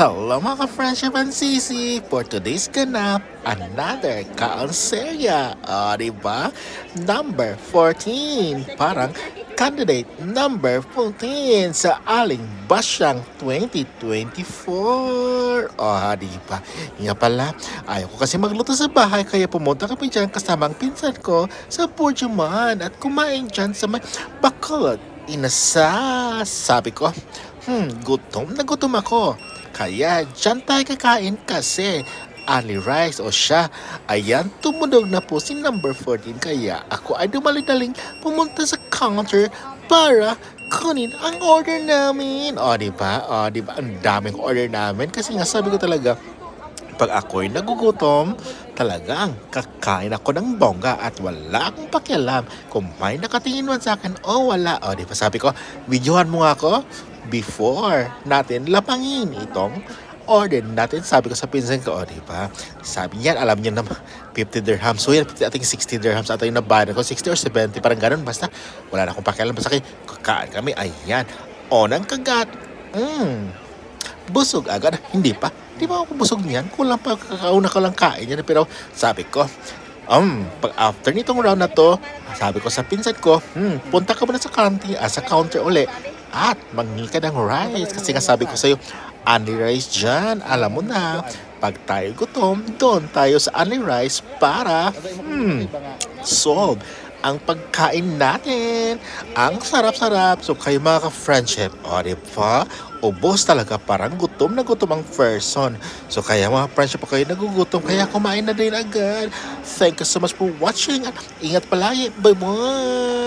Hello mga ka-friendship and sisi! For today's ganap, another kaanserya. O, diba? Number 14. Parang candidate number 14 sa Aling Basyang 2024. O, diba? Nga pala, ayaw ko kasi magluto sa bahay kaya pumunta kami dyan kasama ang pinsan ko sa Burjuman at kumain dyan sa may Bacolod. Inasa, sabi ko, hmm, gutom na gutom ako. Kaya dyan tayo kakain kasi Ali Rice o siya. Ayan, tumunog na po si number 14 kaya ako ay dumali-daling pumunta sa counter para kunin ang order namin. O, di ba? O, di ba? Ang daming order namin kasi nga sabi ko talaga, pag ako'y nagugutom, talagang kakain ako ng bongga at wala akong pakialam kung may nakatingin man sa akin o wala. O, di ba sabi ko, videohan mo nga ako before natin lapangin itong order natin. Sabi ko sa pinsan ko, o, di ba? Sabi niyan, alam niya na 50 dirhams. So yan, I think 60 dirhams ata yung nabayaran ko. 60 or 70, parang ganun. Basta, wala na akong pakialam. Basta kayo, kakain kami. Ayan. O, nang kagat. Mmm busog agad. Hindi pa. Di ba ako busog niyan? Kulang pa kakauna ka lang kain yan. Pero sabi ko, um, pag after nitong round na to, sabi ko sa pinsan ko, hmm, punta ka muna sa counter, ah, sa counter uli at mangingi ka ng rice. Kasi nga sabi ko sa'yo, only rice dyan. Alam mo na, pag tayo gutom, doon tayo sa only rice para, hmm, solve ang pagkain natin. Ang sarap-sarap. So kayo mga ka-friendship, o di ba? Ubos talaga parang gutom na gutom ang person. So kaya mga friendship kayo nagugutom, kaya kumain na din agad. Thank you so much for watching at ingat palagi. Bye-bye!